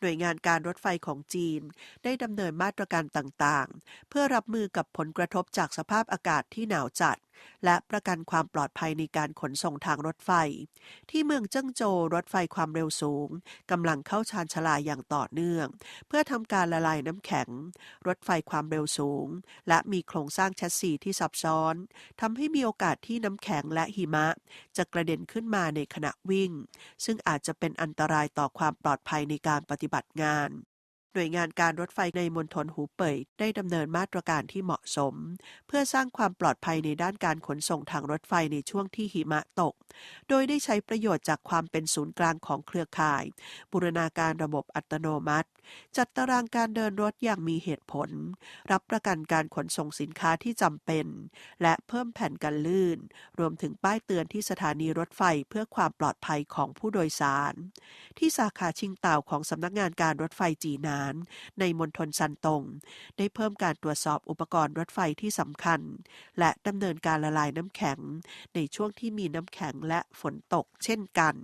หน่วยงานการรถไฟของจีน ได้ดำเนินมาตรการต่างๆ เพื่อรับมือกับผลกระทบจากสภาพอากาศที่หนาวจัด และประกันความปลอดภัยในการขนส่งทางรถไฟ ที่เมืองเจิ้งโจวรถไฟความเร็วสูงกำลังเข้าชานชลาอย่างต่อเนื่อง เพื่อทำการละลายน้ำแข็ง รถไฟความเร็วสูง และมีโครงสร้างแชสซีที่ซับซ้อนทำให้มีโอกาสที่น้ำแข็งและหิมะ จะกระเด็นขึ้นมาในขณะวิ่ง ซึ่งอาจจะเป็นอันตรายต่อความปลอดภัยในการปฏิบัติงาน หน่วยงานการรถไฟในมณฑลหูเป่ยได้ดำเนินมาตรการที่เหมาะสม เพื่อสร้างความปลอดภัยในด้านการขนส่งทางรถไฟในช่วงที่หิมะตก โดยได้ใช้ประโยชน์จากความเป็นศูนย์กลางของเครือข่าย บูรณาการระบบอัตโนมัติ จัดตารางการเดินรถอย่างมีเหตุผล รับประกันการขนส่งสินค้าที่จำเป็น และเพิ่มแผ่นกันลื่น รวมถึงป้ายเตือนที่สถานีรถไฟเพื่อความปลอดภัยของผู้โดยสาร ที่สาขาชิงเต่าของสำนักงานการรถไฟจีนานในมณฑลซันตง ได้เพิ่มการตรวจสอบอุปกรณ์รถไฟที่สำคัญ และดำเนินการละลายน้ำแข็ง ในช่วงที่มีน้ำแข็งและฝนตกเช่นกัน